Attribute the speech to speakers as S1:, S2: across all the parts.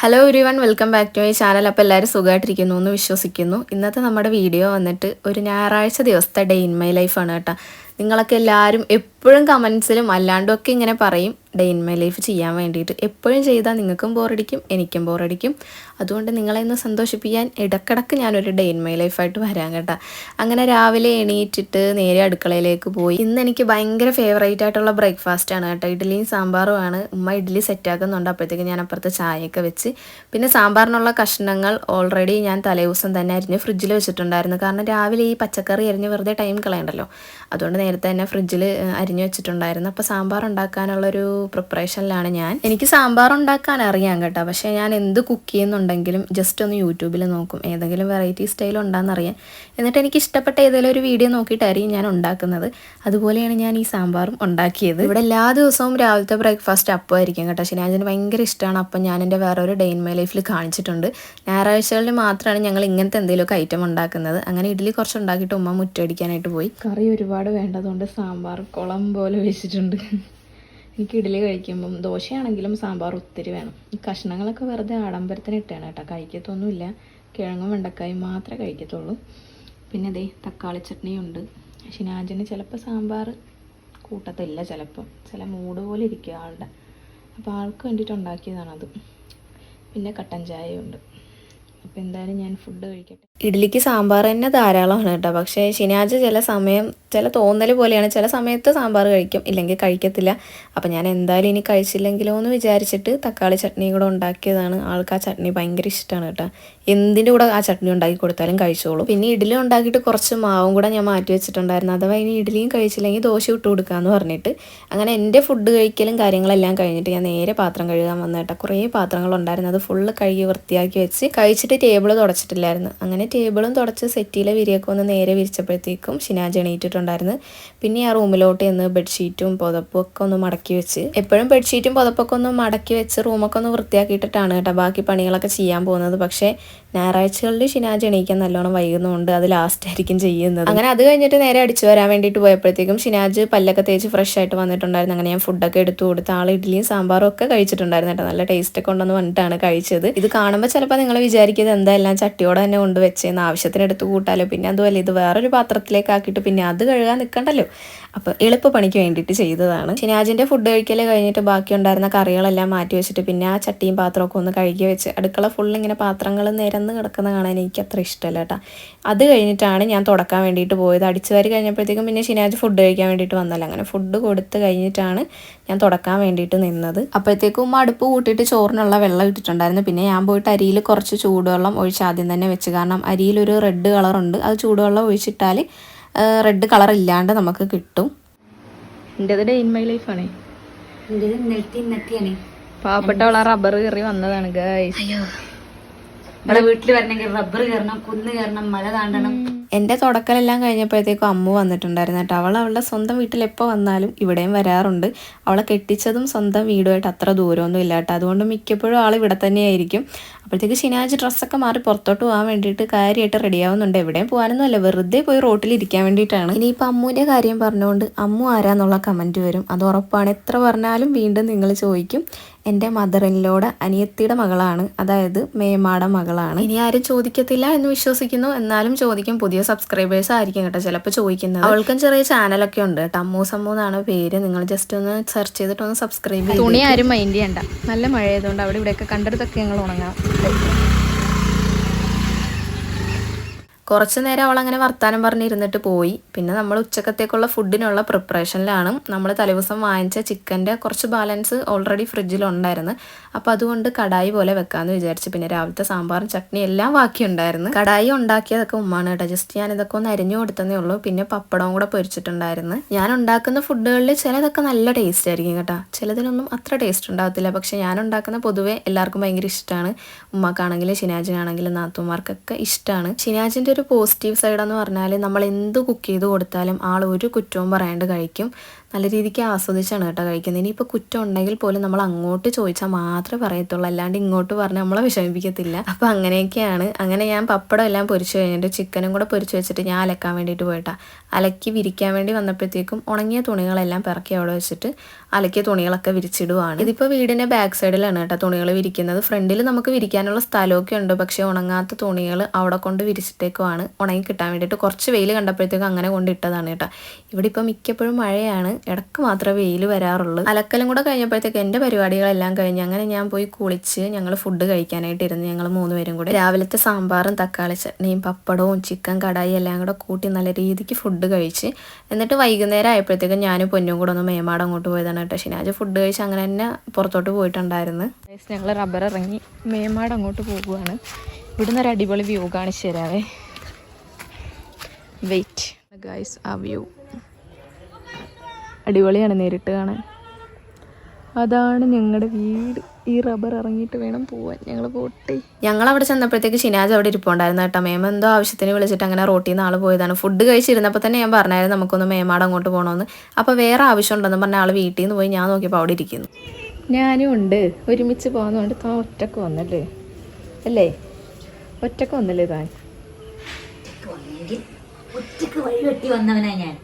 S1: Hello everyone welcome back to my channel അപ്പോൾ എല്ലാവരും സുഖമായിട്ടിരിക്കുന്നു എന്ന് വിശ്വസിക്കുന്നു. ഇന്നത്തെ നമ്മുടെ വീഡിയോ വന്നിട്ട് ഒരു ഞായറാഴ്ച ദിവസത്തെ ഡേ ഇൻ മൈ ലൈഫാണ് കേട്ടോ. നിങ്ങളൊക്കെ എല്ലാവരും കമൻസിലും അല്ലാണ്ടും ഒക്കെ ഇങ്ങനെ പറയും ഡേ ഇൻ മൈ ലൈഫ് ചെയ്യാൻ വേണ്ടിയിട്ട് എപ്പോഴും ചെയ്താൽ നിങ്ങൾക്കും ബോറടിക്കും എനിക്കും ബോറടിക്കും. അതുകൊണ്ട് നിങ്ങളെ ഒന്ന് സന്തോഷിപ്പിക്കാൻ ഇടക്കിടക്ക് ഞാനൊരു ഡേ ഇൻ മൈ ലൈഫായിട്ട് വരാൻ കേട്ടോ. അങ്ങനെ രാവിലെ എണീറ്റിട്ട് നേരെ അടുക്കളയിലേക്ക് പോയി. ഇന്ന് എനിക്ക് ഭയങ്കര ഫേവറേറ്റ് ആയിട്ടുള്ള ബ്രേക്ക്ഫാസ്റ്റ് ആണ് കേട്ടോ. ഇഡ്ഡലിയും സാമ്പാറുമാണ് ഉമ്മ ഇഡ്ഡലി സെറ്റ് ആക്കുന്നുണ്ട്. അപ്പോഴത്തേക്ക് ഞാൻ അപ്പുറത്ത് ചായയൊക്കെ വെച്ച്. പിന്നെ സാമ്പാറിനുള്ള കഷ്ണങ്ങൾ ഓൾറെഡി ഞാൻ തലേദിവസം തന്നെ അരിഞ്ഞ് ഫ്രിഡ്ജിൽ വെച്ചിട്ടുണ്ടായിരുന്നു. കാരണം രാവിലെ ഈ പച്ചക്കറി അരിഞ്ഞ് വെറുതെ ടൈം കളയണ്ടല്ലോ. അതുകൊണ്ട് നേരത്തെ തന്നെ ഫ്രിഡ്ജിൽ അരിഞ്ഞു വെച്ചിട്ടുണ്ടായിരുന്നു. അപ്പോൾ സാമ്പാർ ഉണ്ടാക്കാനുള്ളൊരു പ്രിപ്പറേഷനിലാണ് ഞാൻ. എനിക്ക് സാമ്പാർ ഉണ്ടാക്കാൻ അറിയാം കേട്ടോ. പക്ഷേ ഞാൻ എന്ത് കുക്ക് ചെയ്യുന്നുണ്ടെങ്കിലും ജസ്റ്റ് ഒന്ന് യൂട്യൂബിൽ നോക്കും. ഏതെങ്കിലും വെറൈറ്റി സ്റ്റൈൽ ഉണ്ടാകുന്നറിയാൻ എന്നിട്ട് എനിക്ക് ഇഷ്ടപ്പെട്ട ഏതെങ്കിലും ഒരു വീഡിയോ നോക്കിയിട്ടായിരിക്കും ഞാൻ ഉണ്ടാക്കുന്നത്. അതുപോലെയാണ് ഞാൻ ഈ സാമ്പാറും ഉണ്ടാക്കിയത്. ഇവിടെ എല്ലാ ദിവസവും രാവിലത്തെ ബ്രേക്ക്ഫാസ്റ്റ് അപ്പം ആയിരിക്കും കേട്ടോ. ശനിയാഴ്ചന് ഭയങ്കര ഇഷ്ടമാണ്. അപ്പം ഞാൻ എന്റെ വേറൊരു ഡേ ഇൻ മൈ ലൈഫിൽ കാണിച്ചിട്ടുണ്ട്. ഞായറാഴ്ചകളിൽ മാത്രമാണ് ഞങ്ങൾ ഇങ്ങനത്തെ എന്തെങ്കിലുമൊക്കെ ഐറ്റം ഉണ്ടാക്കുന്നത്. അങ്ങനെ ഇഡ്ഡലി കുറച്ച് ഉണ്ടാക്കിയിട്ട് ഉമ്മ മുറ്റടിക്കാനായിട്ട് പോയി. കറി ഒരുപാട് വേണ്ടതുകൊണ്ട് സാമ്പാർ കുളം പോലെ വെച്ചിട്ടുണ്ട്. എനിക്ക് ഇഡ്ഡലി കഴിക്കുമ്പം ദോശയാണെങ്കിലും സാമ്പാർ ഒത്തിരി വേണം. ഈ കഷ്ണങ്ങളൊക്കെ വെറുതെ ആഡംബരത്തിന് ഇട്ടാണ് കേട്ടോ. കഴിക്കത്തൊന്നുമില്ല. കിഴങ്ങും വെണ്ടക്കായും മാത്രമേ കഴിക്കത്തുള്ളൂ. പിന്നെ അതേ തക്കാളി ചട്നിയുണ്ട് ഷിനാജിന് ചിലപ്പോൾ സാമ്പാർ കൂട്ടത്തില്ല ചിലപ്പം ചില മൂട് പോലെ ഇരിക്കുക ആളുടെ. അപ്പോൾ ആൾക്ക് വേണ്ടിയിട്ട് ഉണ്ടാക്കിയതാണത്. പിന്നെ കട്ടൻ ചായയുണ്ട്. അപ്പോൾ എന്തായാലും ഞാൻ ഫുഡ് കഴിക്കട്ടെ. ഇഡ്ഡലിക്ക് സാമ്പാർ തന്നെ ധാരാളമാണ് കേട്ടോ. പക്ഷേ ശനിയാഴ്ച ചില സമയം ചില തോന്നൽ പോലെയാണ്. ചില സമയത്ത് സാമ്പാർ കഴിക്കും ഇല്ലെങ്കിൽ കഴിക്കത്തില്ല. അപ്പം ഞാൻ എന്തായാലും ഇനി കഴിച്ചില്ലെങ്കിലോ എന്ന് വിചാരിച്ചിട്ട് തക്കാളി ചട്നി കൂടെ ഉണ്ടാക്കിയതാണ്. ആൾക്ക് ആ ചട്നി ഭയങ്കര ഇഷ്ടമാണ് കേട്ടോ. എന്തിന്റെ കൂടെ ആ ചട്നി ഉണ്ടാക്കി കൊടുത്താലും കഴിച്ചോളൂ. പിന്നെ ഇഡ്ഡലി ഉണ്ടാക്കിയിട്ട് കുറച്ച് മാവും കൂടെ ഞാൻ മാറ്റി വെച്ചിട്ടുണ്ടായിരുന്നു. അഥവാ ഇനി ഇഡ്ഡലിയും കഴിച്ചില്ലെങ്കിൽ ദോശ ഇട്ട് കൊടുക്കാമെന്ന് പറഞ്ഞിട്ട്. അങ്ങനെ എന്റെ ഫുഡ് കഴിക്കലും കാര്യങ്ങളെല്ലാം കഴിഞ്ഞിട്ട് ഞാൻ നേരെ പാത്രം കഴുകാൻ വന്ന കേട്ടോ. കുറേ പാത്രങ്ങളുണ്ടായിരുന്നു. അത് ഫുള്ള് കഴുകി വൃത്തിയാക്കി വെച്ച് കഴിച്ചിട്ട് ടേബിൾ തുടച്ചിട്ടില്ലായിരുന്നു. അങ്ങനെ ടേബിളും തുടച്ച് സെറ്റിയിലെ വിരിയൊക്കെ ഒന്ന് നേരെ വിരിച്ചപ്പോഴത്തേക്കും ഷിനാജ് എണീറ്റിട്ടുണ്ടായിരുന്നു. പിന്നെ ആ റൂമിലോട്ട് ചെന്ന് ബെഡ്ഷീറ്റും പുതപ്പും ഒക്കെ ഒന്ന് മടക്കി വെച്ച്. എപ്പോഴും ബെഡ്ഷീറ്റും പുതപ്പൊക്കെ ഒന്ന് മടക്കി വെച്ച് റൂമൊക്കെ ഒന്ന് വൃത്തിയാക്കിയിട്ടിട്ടാണ് കേട്ടോ ബാക്കി പണികളൊക്കെ ചെയ്യാൻ പോകുന്നത്. പക്ഷേ ഞായറാഴ്ചകളിൽ ഷിനാജ് എണീക്കാൻ നല്ലോണം വൈകുന്നുണ്ട് അത് ലാസ്റ്റ് ആയിരിക്കും ചെയ്യുന്നത്. അങ്ങനെ അത് കഴിഞ്ഞിട്ട് നേരെ അടിച്ചു വരാൻ വേണ്ടിയിട്ട് പോയപ്പോഴത്തേക്കും ഷിനാജ് പല്ലൊക്കെ തേച്ച് ഫ്രഷ് ആയിട്ട് വന്നിട്ടുണ്ടായിരുന്നു. അങ്ങനെ ഞാൻ ഫുഡൊക്കെ എടുത്തു കൊടുത്ത് ആൾ ഇഡ്ഡലിയും സാമ്പാറും ഒക്കെ കഴിച്ചിട്ടുണ്ടായിരുന്നു കേട്ടോ. നല്ല ടേസ്റ്റ് ഒക്കെ ഉണ്ടെന്ന് പറഞ്ഞിട്ടാണ് കഴിച്ചത്. ഇത് കാണുമ്പോൾ ചിലപ്പോൾ നിങ്ങൾ വിചാരിക്കുന്നത് എന്താ എല്ലാം ചട്ടിയോടെ തന്നെ കൊണ്ട് വെച്ചേന്ന് ആവശ്യത്തിന് എടുത്ത് കൂട്ടാലോ? പിന്നെ അതുമല്ല ഇത് വേറൊരു പാത്രത്തിലേക്ക് ആക്കിയിട്ട് പിന്നെ അത് കഴുകാൻ നിൽക്കണ്ടല്ലോ അപ്പോൾ എളുപ്പ പണിക്ക് വേണ്ടിയിട്ട് ചെയ്തതാണ്. ഷിനാജിന്റെ ഫുഡ് കഴിക്കൽ കഴിഞ്ഞിട്ട് ബാക്കി ഉണ്ടായിരുന്ന കറികളെല്ലാം മാറ്റി വെച്ചിട്ട് പിന്നെ ആ ചട്ടിയും പാത്രമൊക്കെ ഒന്ന് കഴുകി വെച്ച് അടുക്കള ഫുൾ ഇങ്ങനെ പാത്രങ്ങൾ നിരന്ന് കിടക്കുന്ന കാണാൻ എനിക്ക് അത്ര ഇഷ്ടമല്ല കേട്ടോ. അത് കഴിഞ്ഞിട്ടാണ് ഞാൻ തുടക്കാൻ വേണ്ടിയിട്ട് പോയത്. അടിച്ചു വാരി കഴിഞ്ഞപ്പോഴത്തേക്കും പിന്നെ ഷിനാജ് ഫുഡ് കഴിക്കാൻ വേണ്ടിയിട്ട് വന്നല്ലോ. അങ്ങനെ ഫുഡ് കൊടുത്ത് കഴിഞ്ഞിട്ടാണ് ഞാൻ തുടക്കാൻ വേണ്ടിയിട്ട് നിന്നത്. അപ്പോഴത്തേക്കും അടുപ്പ് കൂട്ടിയിട്ട് ചോറിനുള്ള വെള്ളം ഇട്ടിട്ടുണ്ടായിരുന്നു. പിന്നെ ഞാൻ പോയിട്ട് അരിയിൽ കുറച്ച് ചൂടുവെള്ളം ഒഴിച്ച് ആദ്യം തന്നെ വെച്ച്. കാരണം അരിയിലൊരു റെഡ് കളറുണ്ട് അത് ചൂടുവെള്ളം ഒഴിച്ചിട്ടാൽ റെഡ് കളർ ഇല്ലാണ്ട് നമുക്ക് കിട്ടും. എന്റെത് ഡേ ഇൻ മൈ ലൈഫാണ് പാവപ്പെട്ടവള റബ്ബർ കയറി വന്നതാണ് ഗൈസ്
S2: വീട്ടിൽ വരണമെങ്കിൽ റബ്ബർ കയറണം കുന്ന് കയറണം മല താണ്ടണം.
S1: എന്റെ തുടക്കലെല്ലാം കഴിഞ്ഞപ്പോഴത്തേക്കും അമ്മ വന്നിട്ടുണ്ടായിരുന്നു കേട്ടോ. അവൾ അവളുടെ സ്വന്തം വീട്ടിൽ എപ്പോൾ വന്നാലും ഇവിടെയും വരാറുണ്ട്. അവളെ കെട്ടിച്ചതും സ്വന്തം വീടുമായിട്ട് അത്ര ദൂരമൊന്നും ഇല്ല കേട്ടോ. അതുകൊണ്ട് മിക്കപ്പോഴും ആൾ ഇവിടെ തന്നെയായിരിക്കും. അപ്പോഴത്തേക്ക് ശനിയാഴ്ച ഡ്രസ്സൊക്കെ മാറി പുറത്തോട്ട് പോകാൻ വേണ്ടിയിട്ട് കാര്യമായിട്ട് റെഡിയാവുന്നുണ്ട് എവിടെയും പോകാനൊന്നും അല്ല. വെറുതെ പോയി റോട്ടിൽ ഇരിക്കാൻ വേണ്ടിയിട്ടാണ്. ഇനിയിപ്പോൾ അമ്മുവിന്റെ കാര്യം പറഞ്ഞുകൊണ്ട് അമ്മു ആരാന്നുള്ള കമന്റ് വരും. അത് ഉറപ്പാണ്. എത്ര പറഞ്ഞാലും വീണ്ടും നിങ്ങൾ ചോദിക്കും. എന്റെ മദർ ഇൻലോടെ അനിയത്തിയുടെ മകളാണ്. അതായത് മേമാടെ മകളാണ്. ഇനി ആരും ചോദിക്കത്തില്ല എന്ന് വിശ്വസിക്കുന്നു. എന്നാലും ചോദിക്കും പുതിയ സബ്സ്ക്രൈബേഴ്സ് ആയിരിക്കും കേട്ടോ ചിലപ്പോൾ ചോദിക്കുന്നത്. അവൾക്കും ചെറിയ ചാനലൊക്കെ ഉണ്ട്. ടമ്മു സമ്മു സമ്മൂ എന്നാണ് പേര്. നിങ്ങൾ ജസ്റ്റ് ഒന്ന് സെർച്ച് ചെയ്തിട്ട് ഒന്ന് സബ്സ്ക്രൈബ് ചെയ്യും
S3: തുണി ആരും മൈൻഡ് ചെയ്യണ്ട. നല്ല മഴ ആയതുകൊണ്ട് അവിടെ ഇവിടെയൊക്കെ കണ്ടെടുത്തൊക്കെ ഞങ്ങൾ ഉണങ്ങാം.
S1: കുറച്ച് നേരം അവൾ അങ്ങനെ വർത്താനം പറഞ്ഞിരുന്നിട്ട് പോയി. പിന്നെ നമ്മൾ ഉച്ചക്കത്തേക്കുള്ള ഫുഡിനുള്ള പ്രിപ്പറേഷനിലാണ് നമ്മൾ തലേദിവസം വാങ്ങിച്ച ചിക്കന്റെ കുറച്ച് ബാലൻസ് ഓൾറെഡി ഫ്രിഡ്ജിലുണ്ടായിരുന്നു അപ്പോൾ അതുകൊണ്ട് കടായി പോലെ വെക്കാമെന്ന് വിചാരിച്ചു. പിന്നെ രാവിലത്തെ സാമ്പാറും ചട്നി എല്ലാം ബാക്കിയുണ്ടായിരുന്നു. കടായി ഉണ്ടാക്കിയതൊക്കെ ഉമ്മാണ് കേട്ടോ. ജസ്റ്റ് ഞാൻ ഇതൊക്കെ ഒന്ന് അരിഞ്ഞു കൊടുത്തതേ ഉള്ളൂ. പിന്നെ പപ്പടവും കൂടെ പൊരിച്ചിട്ടുണ്ടായിരുന്നു. ഞാൻ ഉണ്ടാക്കുന്ന ഫുഡുകളിൽ ചിലതൊക്കെ നല്ല ടേസ്റ്റ് ആയിരിക്കും കേട്ടോ. ചിലതിനൊന്നും അത്ര ടേസ്റ്റ് ഉണ്ടാകത്തില്ല പക്ഷേ ഞാൻ ഉണ്ടാക്കുന്ന പൊതുവേ എല്ലാവർക്കും ഭയങ്കര ഇഷ്ടമാണ് ഉമ്മാക്കാണെങ്കിലും ഷിനാജിനാണെങ്കിലും നാത്തുമാർക്കൊക്കെ ഇഷ്ടമാണ് ഷിനാജിന്റെ ഒരു പോസിറ്റീവ് സൈഡെന്ന് പറഞ്ഞാൽ നമ്മൾ എന്ത് കുക്ക് ചെയ്ത് കൊടുത്താലും ആൾ ഒരു കുറ്റവും പറയാണ്ട് കഴിക്കും. നല്ല രീതിക്ക് ആസ്വദിച്ചാണ് കേട്ടോ കഴിക്കുന്നത്. ഇനിയിപ്പോൾ കുറ്റം ഉണ്ടെങ്കിൽ പോലും നമ്മൾ അങ്ങോട്ട് ചോദിച്ചാൽ മാത്രമേ പറയത്തുള്ളൂ. അല്ലാണ്ട് ഇങ്ങോട്ട് പറഞ്ഞ് നമ്മളെ വിഷമിപ്പിക്കത്തില്ല. അപ്പോൾ അങ്ങനെയൊക്കെയാണ്. അങ്ങനെ ഞാൻ പപ്പടം എല്ലാം പൊരിച്ചു കഴിഞ്ഞിട്ട് ചിക്കനും കൂടെ പൊരിച്ചു വെച്ചിട്ട് ഞാൻ അലക്കാൻ വേണ്ടിയിട്ട് പോയിട്ടാ. അലക്കി വിരിക്കാൻ വേണ്ടി വന്നപ്പോഴത്തേക്കും ഉണങ്ങിയ തുണികളെല്ലാം പിറക്കി അവിടെ വെച്ചിട്ട് അലക്കിയ തുണികളൊക്കെ വിരിച്ചിടുവാണ്. ഇതിപ്പോൾ വീടിന്റെ ബാക്ക് സൈഡിലാണ് കേട്ടോ തുണികൾ വിരിക്കുന്നത്. ഫ്രണ്ടിൽ നമുക്ക് വിരിക്കാനുള്ള സ്ഥലമൊക്കെ ഉണ്ട്. പക്ഷേ ഉണങ്ങാത്ത തുണികൾ അവിടെ കൊണ്ട് വിരിച്ചിട്ടേക്കുവാണ് ഉണങ്ങി കിട്ടാൻ വേണ്ടിയിട്ട്. കുറച്ച് വെയിൽ കണ്ടപ്പോഴത്തേക്കും അങ്ങനെ കൊണ്ട് ഇട്ടതാണ് കേട്ടോ. ഇവിടെ ഇപ്പോൾ മിക്കപ്പോഴും മഴയാണ്. ഇടയ്ക്ക് മാത്രമേ വെയിൽ വരാറുള്ളൂ. അലക്കലും കൂടെ കഴിഞ്ഞപ്പോഴത്തേക്ക് എന്റെ പരിപാടികളെല്ലാം കഴിഞ്ഞ് അങ്ങനെ ഞാൻ പോയി കുളിച്ച് ഞങ്ങൾ ഫുഡ് കഴിക്കാനായിട്ട് ഇരുന്ന് ഞങ്ങൾ മൂന്നുപേരും കൂടെ രാവിലത്തെ സാമ്പാറും തക്കാളി ചട്നിയും പപ്പടവും ചിക്കൻ കടായി എല്ലാം കൂടെ കൂട്ടി നല്ല രീതിക്ക് ഫുഡ് കഴിച്ച് എന്നിട്ട് വൈകുന്നേരം ആയപ്പോഴത്തേക്കും ഞാനും പൊന്നും കൂടെ ഒന്ന് മേമാട് അങ്ങോട്ട് പോയതാണ് കേട്ടോ. ഷിനാജ് ഫുഡ് കഴിച്ച് അങ്ങനെ തന്നെ പുറത്തോട്ട് പോയിട്ടുണ്ടായിരുന്നു.
S3: ഞങ്ങൾ റബ്ബർ ഇറങ്ങി മേമാട് അങ്ങോട്ട് പോകുവാണ്. ഇവിടുന്ന് ഒരു അടിപൊളി വ്യൂ കാണിച്ചു തരാവേ. വെയിറ്റ് ഗൈസ് ആ വ്യൂ അടിപൊളിയാണ് നേരിട്ട് കാണാൻ. അതാണ് ഞങ്ങളുടെ വീട്. ഈ റബ്ബർ ഇറങ്ങിയിട്ട് വേണം പോവാൻ. ഞങ്ങൾ പോട്ടെ.
S1: ഞങ്ങൾ അവിടെ ചെന്നപ്പോഴത്തേക്ക് ഷിനാജ് അവിടെ ഇരിപ്പുണ്ടായിരുന്നു കേട്ടോ. മേമ എന്തോ ആവശ്യത്തിന് വിളിച്ചിട്ട് അങ്ങനെ റോട്ടിൽ നിന്ന് ആൾ പോയതാണ്. ഫുഡ് കഴിച്ചിരുന്നപ്പോൾ തന്നെ ഞാൻ പറഞ്ഞായിരുന്നു നമുക്കൊന്ന് മേമാട് അങ്ങോട്ട് പോകണമെന്ന് അപ്പോൾ വേറെ ആവശ്യം ഉണ്ടെന്ന് പറഞ്ഞ ആൾ വീട്ടിൽ നിന്ന് പോയി ഞാൻ നോക്കിയപ്പോൾ അവിടെ ഇരിക്കുന്നു.
S3: ഞാനും ഉണ്ട്. ഒരുമിച്ച് പോകുന്നതുകൊണ്ട് താൻ ഒറ്റയ്ക്ക് വന്നല്ലേ? അല്ലേ? ഒറ്റയ്ക്ക് വന്നല്ലേ താൻ?
S2: ഒറ്റയ്ക്ക് വഴി വെട്ടി വന്നവനാ ഞാൻ.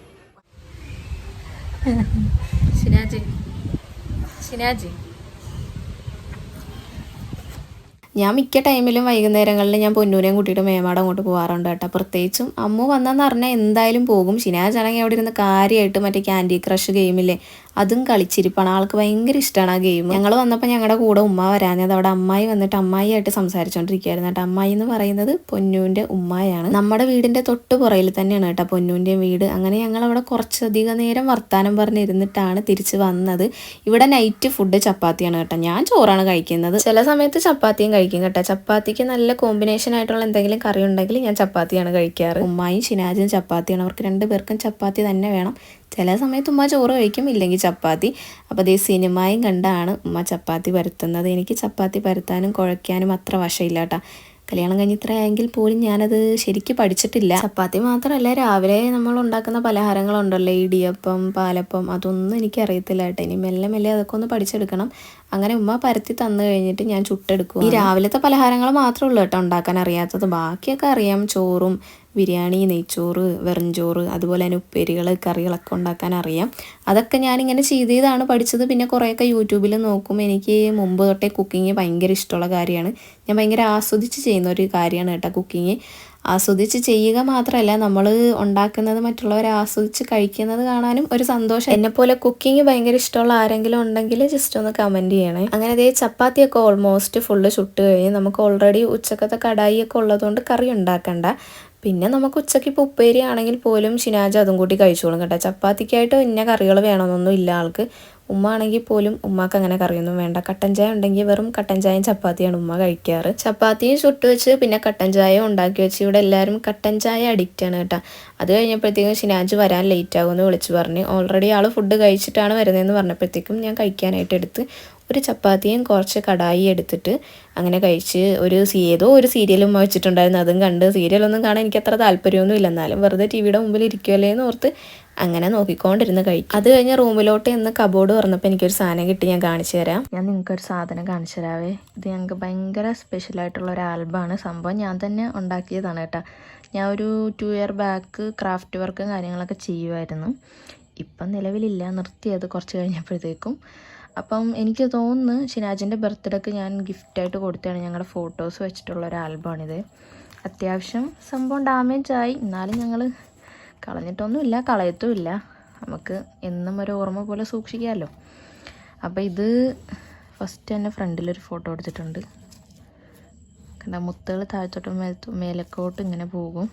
S1: ഞാൻ മിക്ക ടൈമിലും വൈകുന്നേരങ്ങളിൽ ഞാൻ പൊന്നൂരെയും കൂട്ടിയിട്ട് മേമാട് അങ്ങോട്ട് പോകാറുണ്ട് കേട്ടോ. പ്രത്യേകിച്ചും അമ്മ വന്നെന്ന് പറഞ്ഞാൽ എന്തായാലും പോകും. ഷിനാജ് ആണെങ്കിൽ അവിടെ ഇരുന്ന് കാര്യമായിട്ട് മറ്റേ ക്യാൻഡി ക്രഷ് ഗെയിമില്ലേ അതും കളിച്ചിരിപ്പാണ്. ആൾക്ക് ഭയങ്കര ഇഷ്ടമാണ് ആ ഗെയിം ഞങ്ങൾ വന്നപ്പോൾ ഞങ്ങളുടെ കൂടെ ഉമ്മ വരാഞ്ഞത്. അവിടെ അമ്മായി വന്നിട്ട് അമ്മായിയായിട്ട് സംസാരിച്ചുകൊണ്ടിരിക്കുകയായിരുന്നു കേട്ടോ. അമ്മായി എന്ന് പറയുന്നത് പൊന്നൂന്റെ ഉമ്മായാണ്. നമ്മുടെ വീടിന്റെ തൊട്ട് പുറയിൽ തന്നെയാണ് കേട്ടോ പൊന്നൂന്റെ വീട്. അങ്ങനെ ഞങ്ങൾ അവിടെ കുറച്ചധികം നേരം വർത്താനം പറഞ്ഞിരുന്നിട്ടാണ് തിരിച്ച് വന്നത്. ഇവിടെ നൈറ്റ് ഫുഡ് ചപ്പാത്തിയാണ് കേട്ടോ. ഞാൻ ചോറാണ് കഴിക്കുന്നത്. ചില സമയത്ത് ചപ്പാത്തിയും കഴിക്കും കേട്ടോ. ചപ്പാത്തിക്ക് നല്ല കോമ്പിനേഷൻ ആയിട്ടുള്ള എന്തെങ്കിലും കറി ഉണ്ടെങ്കിൽ ഞാൻ ചപ്പാത്തിയാണ് കഴിക്കാറ്. ഉമ്മായും ഷിനാജും ചപ്പാത്തിയാണ്. അവർക്ക് രണ്ടുപേർക്കും ചപ്പാത്തി തന്നെ വേണം. ചില സമയത്ത് ഉമ്മ ചോറ് കഴിക്കും ഇല്ലെങ്കിൽ ചപ്പാത്തി. അപ്പോൾ അതേ സിനിമയും കണ്ടാണ് ഉമ്മ ചപ്പാത്തി പരത്തുന്നത്. എനിക്ക് ചപ്പാത്തി പരത്താനും കുഴയ്ക്കാനും അത്ര വശമില്ല കേട്ടോ. കല്യാണം കഴിഞ്ഞ് ഇത്ര ആയെങ്കിൽ പോലും ഞാനത് ശരിക്കും പഠിച്ചിട്ടില്ല. ചപ്പാത്തി മാത്രമല്ല രാവിലെ നമ്മൾ ഉണ്ടാക്കുന്ന പലഹാരങ്ങളുണ്ടല്ലോ. ഇടിയപ്പം പാലപ്പം അതൊന്നും എനിക്ക് അറിയത്തില്ല കേട്ടോ. ഇനി മെല്ലെ മെല്ലെ അതൊക്കെ ഒന്ന് പഠിച്ചെടുക്കണം. അങ്ങനെ ഉമ്മ പരത്തി തന്നു കഴിഞ്ഞിട്ട് ഞാൻ ചുട്ടെടുക്കും ഈ രാവിലത്തെ പലഹാരങ്ങൾ മാത്രമേ ഉള്ളൂ കേട്ടോ ഉണ്ടാക്കാൻ അറിയാത്തത്. ബാക്കിയൊക്കെ അറിയാം. ചോറും ബിരിയാണി നെയ്ച്ചോറ് വെറുംചോറ് അതുപോലെ തന്നെ ഉപ്പേരികൾ കറികളൊക്കെ ഉണ്ടാക്കാൻ അറിയാം. അതൊക്കെ ഞാനിങ്ങനെ ചെയ്തതാണ് പഠിച്ചത്. പിന്നെ കുറേയൊക്കെ യൂട്യൂബിൽ നോക്കും. എനിക്ക് മുമ്പ് തൊട്ടേ കുക്കിങ് ഭയങ്കര ഇഷ്ടമുള്ള കാര്യമാണ്. ഞാൻ ഭയങ്കര ആസ്വദിച്ച് ചെയ്യുന്ന ഒരു കാര്യമാണ് കേട്ടോ കുക്കിങ് ആസ്വദിച്ച് ചെയ്യുക മാത്രമല്ല നമ്മൾ ഉണ്ടാക്കുന്നത് മറ്റുള്ളവരെ ആസ്വദിച്ച് കഴിക്കുന്നത് കാണാനും ഒരു സന്തോഷം. എന്നെപ്പോലെ കുക്കിംഗ് ഭയങ്കര ഇഷ്ടമുള്ള ആരെങ്കിലും ഉണ്ടെങ്കിൽ ജസ്റ്റ് ഒന്ന് കമന്റ് ചെയ്യണേ. അങ്ങനെ അതേ ചപ്പാത്തിയൊക്കെ ഓൾമോസ്റ്റ് ഫുള്ള് ചുട്ട് കഴിഞ്ഞ് നമുക്ക് ഓൾറെഡി ഉച്ചക്കത്തെ കടായിയൊക്കെ ഉള്ളതുകൊണ്ട് കറി ഉണ്ടാക്കണ്ട. പിന്നെ നമുക്ക് ഉച്ചയ്ക്ക് ഇപ്പോൾ ഉപ്പേരി ആണെങ്കിൽ പോലും ഷിനാജ് അതും കൂട്ടി കഴിച്ചോളും കേട്ടോ. ചപ്പാത്തിക്കായിട്ട് ഇന്ന കറികൾ വേണമെന്നൊന്നും ഇല്ല ആൾക്ക്. ഉമ്മ ആണെങ്കിൽ പോലും ഉമ്മക്ക് അങ്ങനെ കറിയൊന്നും വേണ്ട. കട്ടൻ ചായ ഉണ്ടെങ്കിൽ വെറും കട്ടൻ ചായയും ചപ്പാത്തിയാണ് ഉമ്മ കഴിക്കാറ്. ചപ്പാത്തിയും ചുട്ട് വെച്ച് പിന്നെ കട്ടൻ ചായ ഉണ്ടാക്കി വെച്ച് ഇവിടെ എല്ലാവരും കട്ടൻ ചായ അഡിക്റ്റ് ആണ് കേട്ടോ. അത് കഴിഞ്ഞപ്പോഴത്തേക്കും ഷിനാജ് വരാൻ ലേറ്റ് ആകുമെന്ന് വിളിച്ച് പറഞ്ഞ്. ഓൾറെഡി ആൾ ഫുഡ് കഴിച്ചിട്ടാണ് വരുന്നതെന്ന് പറഞ്ഞപ്പോഴത്തേക്കും ഞാൻ കഴിക്കാനായിട്ട് എടുത്ത് ഒരു ചപ്പാത്തിയും കുറച്ച് കടായി എടുത്തിട്ട് അങ്ങനെ കഴിച്ച് ഒരു ഏതോ ഒരു സീരിയലും വെച്ചിട്ടുണ്ടായിരുന്നു. അതും കണ്ട് സീരിയലൊന്നും കാണാൻ എനിക്ക് അത്ര താല്പര്യമൊന്നും ഇല്ല. എന്നാലും വെറുതെ ടി വിയുടെ മുമ്പിൽ ഇരിക്കുമല്ലേ എന്ന് ഓർത്ത് അങ്ങനെ നോക്കിക്കൊണ്ടിരുന്ന് കഴിക്കും. അത് കഴിഞ്ഞ് റൂമിലോട്ട് എന്ന് കബോർഡ് തുറന്നപ്പോൾ എനിക്കൊരു സാധനം കിട്ടി. ഞാൻ കാണിച്ചു തരാം. ഞാൻ നിങ്ങൾക്കൊരു സാധനം കാണിച്ചു തരാവേ. ഇത് ഞങ്ങൾക്ക് ഭയങ്കര സ്പെഷ്യലായിട്ടുള്ള ഒരു ആൽബമാണ് സംഭവം ഞാൻ തന്നെ ഉണ്ടാക്കിയതാണ് കേട്ടോ. ഞാൻ ഒരു ടു ഇയർ ബാക്ക് ക്രാഫ്റ്റ് വർക്കും കാര്യങ്ങളൊക്കെ ചെയ്യുമായിരുന്നു ഇപ്പം നിലവിലില്ല. നിർത്തിയത് കുറച്ച് കഴിഞ്ഞപ്പോഴത്തേക്കും. അപ്പം എനിക്ക് തോന്നുന്നു ഷിനാജിന്റെ ബർത്ത്ഡേക്ക് ഞാൻ ഗിഫ്റ്റായിട്ട് കൊടുത്തതാണ്. ഞങ്ങളുടെ ഫോട്ടോസ് വെച്ചിട്ടുള്ള ഒരു ആൽബമാണിത്. അത്യാവശ്യം സംഭവം ഡാമേജ് ആയി. എന്നാലും ഞങ്ങൾ കളഞ്ഞിട്ടൊന്നുമില്ല കളയത്തുമില്ല. നമുക്ക് എന്നും ഒരു ഓർമ്മ പോലെ സൂക്ഷിക്കാമല്ലോ. അപ്പോൾ ഇത് ഫസ്റ്റ് തന്നെ ഫ്രണ്ടിലൊരു ഫോട്ടോ എടുത്തിട്ടുണ്ട്. കണ്ട മുത്തുകൾ താഴത്തോട്ട് മേൽ മേലക്കോട്ട് ഇങ്ങനെ പോകും.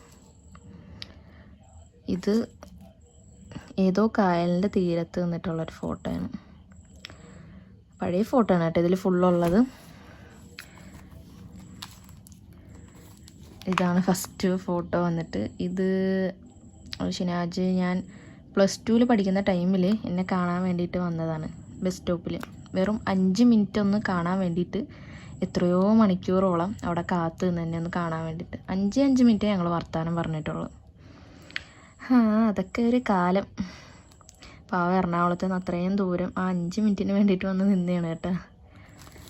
S1: ഇത് ഏതോ കായലിന്റെ തീരത്ത് നിന്നിട്ടുള്ളൊരു ഫോട്ടോയാണ് പഴയ ഫോട്ടോ ആണ് കേട്ടോ. ഇതിൽ ഫുള്ളുള്ളത് ഇതാണ് ഫസ്റ്റ് ഫോട്ടോ വന്നിട്ട്. ഇത് ഷിനാജ് ഞാൻ പ്ലസ് ടുവിൽ പഠിക്കുന്ന ടൈമിൽ എന്നെ കാണാൻ വേണ്ടിയിട്ട് വന്നതാണ്. ബസ് സ്റ്റോപ്പിൽ വെറും അഞ്ച് മിനിറ്റ് ഒന്ന് കാണാൻ വേണ്ടിയിട്ട് എത്രയോ മണിക്കൂറോളം അവിടെ കാത്ത് നിന്ന് എന്നെ ഒന്ന് കാണാൻ വേണ്ടിയിട്ട്. അഞ്ച് അഞ്ച് മിനിറ്റ് ഞങ്ങൾ വർത്തമാനം പറഞ്ഞിട്ടുള്ളൂ. ആ അതൊക്കെ ഒരു കാലം.
S4: പാവം എറണാകുളത്ത് നിന്ന് അത്രയും ദൂരം ആ അഞ്ച് മിനിറ്റിന് വേണ്ടിയിട്ട് വന്ന് നിന്നെയാണ് കേട്ടോ.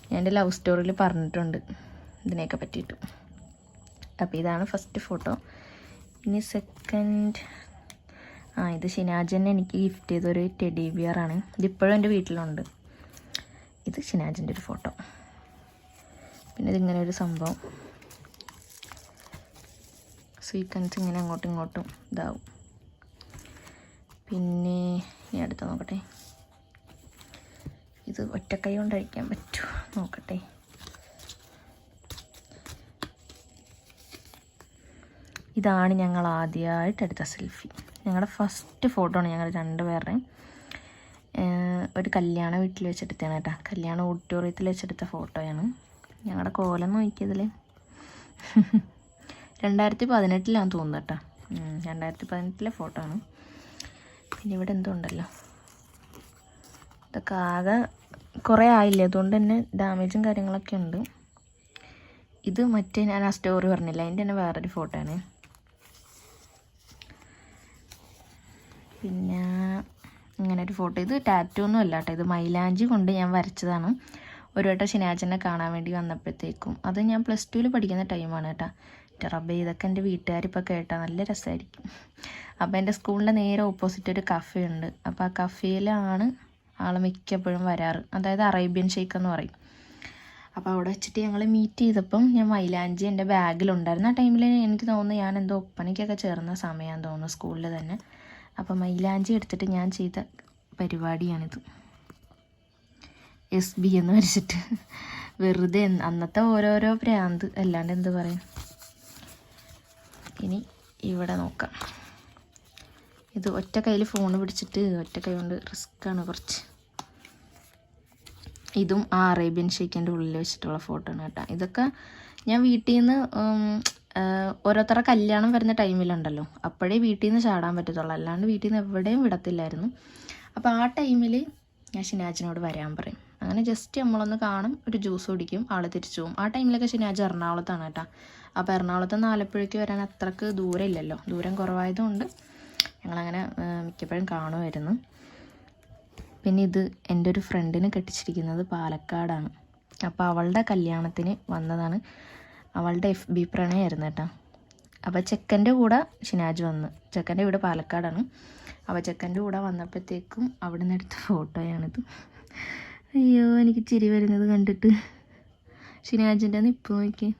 S4: ഞാൻ എന്റെ ലവ് സ്റ്റോറിയിൽ പറഞ്ഞിട്ടുണ്ട്. ഇതിനെയൊക്കെ പറ്റിയിട്ട്. അപ്പോൾ ഇതാണ് ഫസ്റ്റ് ഫോട്ടോ ഇനി സെക്കൻഡ് ആ ഇത് ഷിനാജൻ എനിക്ക് ഗിഫ്റ്റ് ചെയ്തൊരു ടെഡി ബിയർ ആണ്. ഇതിപ്പോഴും എന്റെ വീട്ടിലുണ്ട്. ഇത് ഷിനാജന്റെ ഒരു ഫോട്ടോ പിന്നെ ഇതിങ്ങനെ ഒരു സംഭവം. സ്വീക്കൻസ് ഇങ്ങനെ അങ്ങോട്ടും ഇങ്ങോട്ടും ഇതാവും. പിന്നെ ഇനി അടുത്ത് നോക്കട്ടെ. ഇത് ഒറ്റക്കൈ കൊണ്ട് അഴിക്കാൻ പറ്റുമോ? നോക്കട്ടെ. ഇതാണ് ഞങ്ങൾ ആദ്യമായിട്ട് എടുത്ത സെൽഫി. ഞങ്ങളുടെ ഫസ്റ്റ് ഫോട്ടോ ആണ് ഞങ്ങൾ രണ്ടുപേരുടെയും. ഒരു കല്യാണ വീട്ടിൽ വെച്ചെടുത്തതാണ് കേട്ടോ. കല്യാണ ഓഡിറ്റോറിയത്തിൽ വെച്ചെടുത്ത ഫോട്ടോയാണ് ഞങ്ങളുടെ കോലം നോക്കിയതിൽ രണ്ടായിരത്തി പതിനെട്ടിലാണ് തോന്നുന്നു കേട്ടോ. രണ്ടായിരത്തി പതിനെട്ടിലെ ഫോട്ടോ ആണ്. പിന്നെ ഇവിടെ എന്തോ ഉണ്ടല്ലോ ഇതൊക്കെ ആകെ കുറേ ആയില്ലേ? അതുകൊണ്ട് തന്നെ ഡാമേജും കാര്യങ്ങളൊക്കെ ഉണ്ട്. ഇത് മറ്റേ ഞാൻ ആ സ്റ്റോറി പറഞ്ഞില്ല? അതിന്റെ തന്നെ വേറൊരു ഫോട്ടോ ആണ്. പിന്നെ ഇങ്ങനെ ഒരു ഫോട്ടോ ഇത് ടാറ്റു ഒന്നും അല്ല കേട്ടോ. ഇത് മൈലാഞ്ചി കൊണ്ട് ഞാൻ വരച്ചതാണ്. ഒരു വട്ടം ഷിനാച്ചനെ കാണാൻ വേണ്ടി വന്നപ്പോഴത്തേക്കും. അത് ഞാൻ പ്ലസ് ടുവിൽ പഠിക്കുന്ന ടൈമാണ് കേട്ടോ. എന്റെ അപ്പം ഇതൊക്കെ എന്റെ വീട്ടുകാരിപ്പോൾ കേട്ടാൽ നല്ല രസമായിരിക്കും അപ്പോൾ എന്റെ സ്കൂളിന്റെ നേരെ ഓപ്പോസിറ്റ് ഒരു കഫേ ഉണ്ട്. അപ്പോൾ ആ കഫേയിലാണ് ആൾ മിക്കപ്പോഴും വരാറ്. അതായത് അറേബ്യൻ ഷെയ്ക്ക് എന്ന് പറയും. അപ്പോൾ അവിടെ വെച്ചിട്ട് ഞങ്ങൾ മീറ്റ് ചെയ്തപ്പം ഞാൻ മൈലാഞ്ചി എന്റെ ബാഗിലുണ്ടായിരുന്നു ആ ടൈമിൽ എനിക്ക് തോന്നുന്നു ഞാൻ എന്തോ ഒപ്പനയ്ക്കൊക്കെ ചേർന്ന സമയമാണെന്ന് തോന്നുന്നു സ്കൂളിൽ തന്നെ. അപ്പോൾ മൈലാഞ്ചി എടുത്തിട്ട് ഞാൻ ചെയ്ത പരിപാടിയാണിത്. എസ് ബി എന്ന് വരച്ചിട്ട്. വെറുതെ അന്നത്തെ ഓരോരോ പ്രാന്ത്. അല്ലാണ്ട് എന്ത് പറയും? ഇനി ഇവിടെ നോക്കാം. ഇത് ഒറ്റ കയ്യിൽ ഫോൺ പിടിച്ചിട്ട് ഒറ്റ കൈ കൊണ്ട് റിസ്ക്കാണ് കുറച്ച്. ഇതും ആ അറേബ്യൻ ഷെയ്ക്കിന്റെ ഉള്ളിൽ വെച്ചിട്ടുള്ള ഫോട്ടോ ആണ് കേട്ടോ. ഇതൊക്കെ ഞാൻ വീട്ടിൽ നിന്ന് ഓരോരുത്തരുടെ കല്യാണം വരുന്ന ടൈമിലുണ്ടല്ലോ അപ്പോഴേ വീട്ടിൽ നിന്ന് ചാടാൻ പറ്റത്തുള്ളൂ. അല്ലാണ്ട് വീട്ടിൽ നിന്ന് എവിടെയും വിടത്തില്ലായിരുന്നു. അപ്പോൾ ആ ടൈമിൽ ഞാൻ ഷിനാജിനോട് വരാൻ പറയും. അങ്ങനെ ജസ്റ്റ് നമ്മളൊന്ന് കാണും ഒരു ജ്യൂസ് കുടിക്കും ആളെ തിരിച്ചു പോകും ആ ടൈമിലൊക്കെ ശനിയാഴ്ച എറണാകുളത്താണ് കേട്ടോ. അപ്പോൾ എറണാകുളത്ത് നിന്ന് ആലപ്പുഴയ്ക്ക് വരാൻ അത്രയ്ക്ക് ദൂരം ഇല്ലല്ലോ ദൂരം കുറവായതുകൊണ്ട് ഞങ്ങളങ്ങനെ മിക്കപ്പോഴും കാണുമായിരുന്നു. പിന്നെ ഇത് എന്റെ ഒരു ഫ്രണ്ടിന് കെട്ടിച്ചിരിക്കുന്നത് പാലക്കാടാണ്. അപ്പോൾ അവളുടെ കല്യാണത്തിന് വന്നതാണ്. അവളുടെ എഫ് ബി പ്രണയമായിരുന്നു കേട്ടോ. അപ്പോൾ ചെക്കന്റെ കൂടെ ഷിനാജ് വന്ന് ചെക്കന്റെ വീട് പാലക്കാടാണ്. അപ്പോൾ ചെക്കന്റെ കൂടെ വന്നപ്പോഴത്തേക്കും അവിടെ നിന്ന് എടുത്ത ഫോട്ടോയാണിത് അയ്യോ എനിക്ക് ചിരി വരുന്നത് കണ്ടിട്ട്. ഷിനാജിന്റെ നിപ്പ് നോക്കി.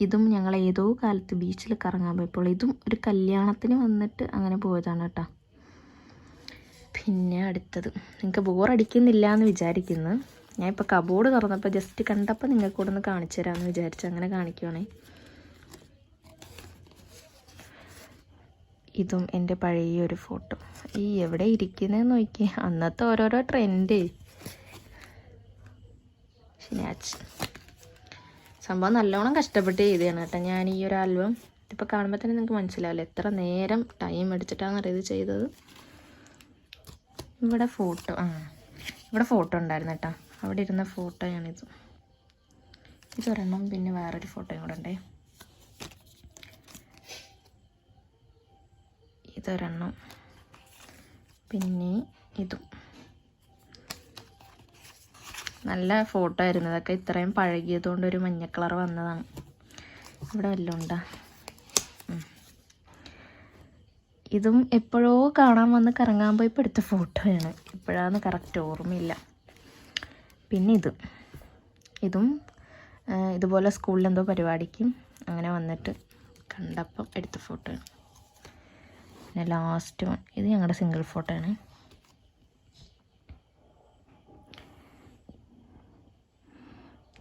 S4: ഇതും ഞങ്ങൾ ഏതോ കാലത്ത് ബീച്ചിൽ കറങ്ങാൻ പോയപ്പോൾ ഇതും ഒരു കല്യാണത്തിന് വന്നിട്ട് അങ്ങനെ പോയതാണ് കേട്ടോ. പിന്നെ അടുത്തത്. നിങ്ങൾക്ക് ബോറടിക്കുന്നില്ല എന്ന് വിചാരിക്കുന്നു. ഞാൻ ഇപ്പോൾ കബോർഡ് തുറന്നപ്പോൾ ജസ്റ്റ് കണ്ടപ്പോൾ നിങ്ങൾക്ക് കൂടെ ഒന്ന് കാണിച്ചു തരാമെന്ന് വിചാരിച്ചു. അങ്ങനെ കാണിക്കുവാണേ. ഇതും എന്റെ പഴയ ഒരു ഫോട്ടോ ഈ എവിടെ ഇരിക്കുന്നതെന്ന് നോക്കി. അന്നത്തെ ഓരോരോ ട്രെൻഡ് ശനിയാഴ്ച. സംഭവം നല്ലോണം കഷ്ടപ്പെട്ട് ചെയ്തതാണ് കേട്ടോ ഞാൻ ഈ ഒരു ആൽബം ഇതിപ്പോൾ കാണുമ്പോൾ തന്നെ നിങ്ങൾക്ക് മനസ്സിലാവില്ല? എത്ര നേരം ടൈം എടുത്തിട്ടാണ് ഇത് ചെയ്തത്? ഇവിടെ ഫോട്ടോ ആ. ഇവിടെ ഫോട്ടോ ഉണ്ടായിരുന്നു കേട്ടോ. അവിടെ ഇരുന്ന ഫോട്ടോയാണിത് ഇതൊരെണ്ണം പിന്നെ വേറൊരു ഫോട്ടോയും കൂടെ ഉണ്ടേ. ഇതൊരെണ്ണം. പിന്നെ ഇതും. നല്ല ഫോട്ടോ ആയിരുന്നു. ഇതൊക്കെ ഇത്രയും പഴകിയതുകൊണ്ട് ഒരു മഞ്ഞ കളർ വന്നതാണ്. ഇവിടെ വല്ലതും ഇതും എപ്പോഴോ കാണാൻ വന്ന് കറങ്ങാൻ പോയപ്പോൾ എടുത്ത ഫോട്ടോയാണ് ഇപ്പോഴാന്ന് കറക്റ്റ് ഓർമ്മയില്ല. പിന്നെ ഇത്. ഇതും ഇതുപോലെ സ്കൂളിൽ എന്തോ പരിപാടിക്കും അങ്ങനെ വന്നിട്ട് കണ്ടപ്പം എടുത്ത ഫോട്ടോയാണ് പിന്നെ ലാസ്റ്റ് വൺ ഇത് ഞങ്ങളുടെ സിംഗിൾ ഫോട്ടോ ആണ്.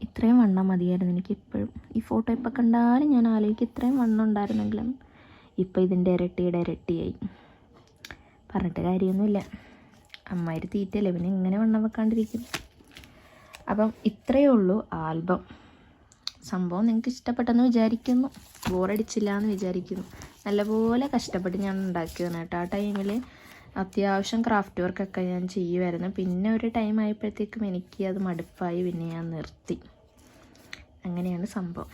S4: ഇത്രയും വണ്ണം മതിയായിരുന്നു എനിക്ക് ഇപ്പോഴും ഈ ഫോട്ടോ ഇപ്പോൾ കണ്ടാലും ഞാൻ ആലോചിക്കും ഇത്രയും വണ്ണം ഉണ്ടായിരുന്നെങ്കിലും ഇപ്പോൾ ഇതിന്റെ ഇരട്ടിയുടെ ഇരട്ടിയായി. പറഞ്ഞിട്ട് കാര്യമൊന്നുമില്ല. അമ്മാതിരി തീറ്റയല്ലേ പിന്നെ ഇങ്ങനെ വണ്ണം വെക്കാണ്ടിരിക്കും. അപ്പം ഇത്രയേ ഉള്ളൂ ആൽബം. സംഭവം നിങ്ങൾക്ക് ഇഷ്ടപ്പെട്ടെന്ന് വിചാരിക്കുന്നു. ബോറടിച്ചില്ല എന്ന് വിചാരിക്കുന്നു. നല്ലപോലെ കഷ്ടപ്പെട്ട് ഞാൻ ഉണ്ടാക്കിയതാണ് കേട്ടോ. ആ ടൈമിൽ അത്യാവശ്യം ക്രാഫ്റ്റ് വർക്കൊക്കെ ഞാൻ ചെയ്യുമായിരുന്നു പിന്നെ ഒരു ടൈം ആയപ്പോഴത്തേക്കും എനിക്ക് അത് മടുപ്പായി. പിന്നെ ഞാൻ നിർത്തി. അങ്ങനെയാണ് സംഭവം.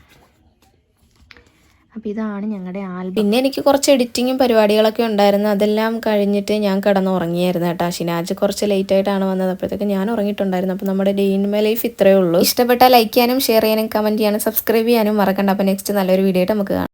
S3: അപ്പോൾ ഇതാണ് ഞങ്ങളുടെ ആൽബം.
S1: പിന്നെ എനിക്ക് കുറച്ച് എഡിറ്റിങ്ങും പരിപാടികളൊക്കെ ഉണ്ടായിരുന്നു. അതെല്ലാം കഴിഞ്ഞിട്ട് ഞാൻ കിടന്ന് ഉറങ്ങിയായിരുന്നു കേട്ടോ. ഷിനാജ് കുറച്ച് ലേറ്റ് ആയിട്ടാണ് വന്നത്. അപ്പോഴത്തേക്ക് ഞാൻ ഉറങ്ങിയിട്ടുണ്ടായിരുന്നു. അപ്പോൾ നമ്മുടെ ഡേ ഇൻ ലൈഫ് ഇത്രയേ ഉള്ളൂ. ഇഷ്ടപ്പെട്ടാൽ ലൈക്ക് ചെയ്യാനും ഷെയർ ചെയ്യാനും കമന്റ് ചെയ്യാനും സബ്സ്ക്രൈബ് ചെയ്യാനും മറക്കണ്ട. അപ്പോൾ നെക്സ്റ്റ് നല്ലൊരു വീഡിയോ ആയിട്ട് നമുക്ക് കാണാം.